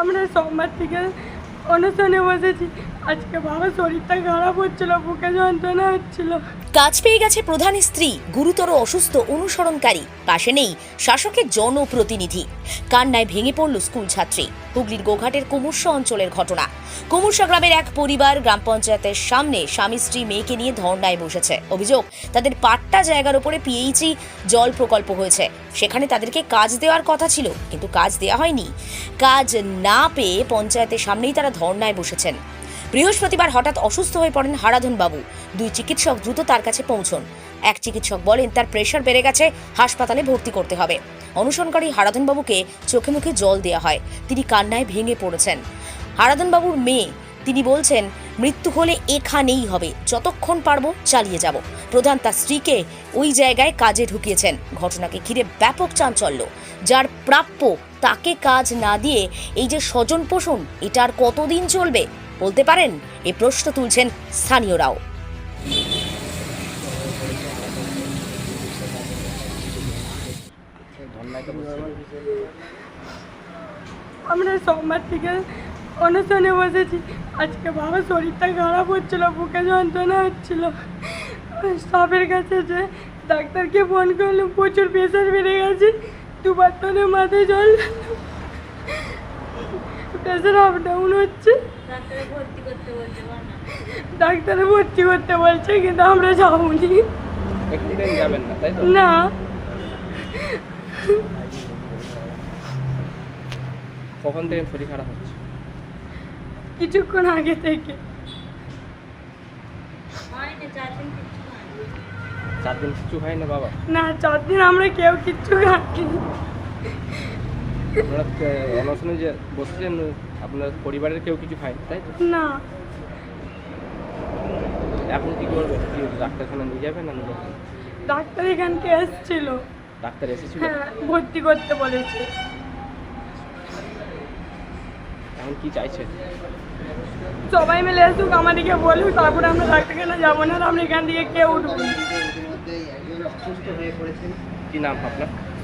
আমরা সোমবার থেকে অনুষ্ঠানে বসেছি। আজকে বাবা শরীরটা খারাপ হচ্ছিল বুকে যন্ত্রণা হচ্ছিল। কাজ পেয়ে গেছে প্রধান স্ত্রী, গুরুতর অসুস্থ, অনুসরণকারী। পাশে নেই শাসকের জনপ্রতিনিধি। কান্নায় ভেঙে পড়ল স্কুল ছাত্রী। হুগলির গোঘাটের কুমুর্শা অঞ্চলের ঘটনা। কুমুর্শা গ্রামের এক পরিবার গ্রাম পঞ্চায়েতের সামনে স্বামী স্ত্রী মেয়েকে নিয়ে ধর্নায় বসেছে। অভিযোগ, তাদের পাট্টা জায়গার উপরে পিএইচই জল প্রকল্প হয়েছে। সেখানে তাদেরকে কাজ দেওয়ার কথা ছিল, কিন্তু কাজ দেওয়া হয়নি। কাজ না পেয়ে পঞ্চায়েতের সামনেই তারা ধর্নায় বসেছেন। বৃহস্পতিবার হঠাৎ অসুস্থ হয়ে পড়েন হারাধন বাবু দুই চিকিৎসক দ্রুত তার কাছে পৌঁছন। এক চিকিৎসক বলেন, তার প্রেশার বেড়ে গেছে, হাসপাতালে ভর্তি করতে হবে। অনুসরণকারী হারাধন বাবুকে চোখে মুখে জল দেওয়া হয়। তিনি কান্নায় ভেঙে পড়েছেন। হারাধন বাবুর মেয়ে, তিনি বলছেন, মৃত্যু হলে এখানেই হবে। যতক্ষণ পারব চালিয়ে যাব। প্রধান তার স্ত্রীকে ওই জায়গায় কাজে ঢুকিয়েছেন। ঘটনাকে ঘিরে ব্যাপক চাঞ্চল্য। যার প্রাপ্য তাকে কাজ না দিয়ে এই যে স্বজন পোষণ, এটা আর কতদিন চলবে? বলতে পারেন এ প্রশ্ন তুলছেন স্থানীয়রাও। আমরা সোমবার থেকে অনুষ্ঠানে বসেছি। আজকে বাবা শরীরটা খারাপ হচ্ছিল, বুকে যন্ত্রণা হচ্ছিল। স্টাফের কাছে যে ডাক্তারকে ফোন করলাম, প্রচুর প্রেশার বেড়ে গেছে, দুবার তোলে মাথায় জল প্রেশার আপ ডাউন হচ্ছে। ডাক্তারে ভর্তি করতে বলছে কিন্তু আমরা যাবনি। একটু যাবেন না তাই তো? না। কখন থেকে শরীর খারাপ হচ্ছে? কিছুক্ষণ আগে থেকে। চার দিন কিছু হয় না বাবা। না চার দিন আমরা কেউ কিচ্ছু খাইনি। আপনারা অনশনে যে বসেছেন আপনার পরিবারের কেউ কিছু খায়নি তাই তো? না। এখন কি করবেন? কি ডাক্তারখানা নিয়ে যাবেন না নিয়ে যাবেন? ডাক্তার এখানকে এসেছিল। ডাক্তার এসেছিল? হ্যাঁ ভর্তি করতে বলেছে। এখন কি চাইছেন সবাই মিলে আসুক আমাদেরকে বলুক তারপরে আমরা ডাক্তারখানা যাব না আমরা এখান থেকে কেউ উঠবো। কি নাম আপনার?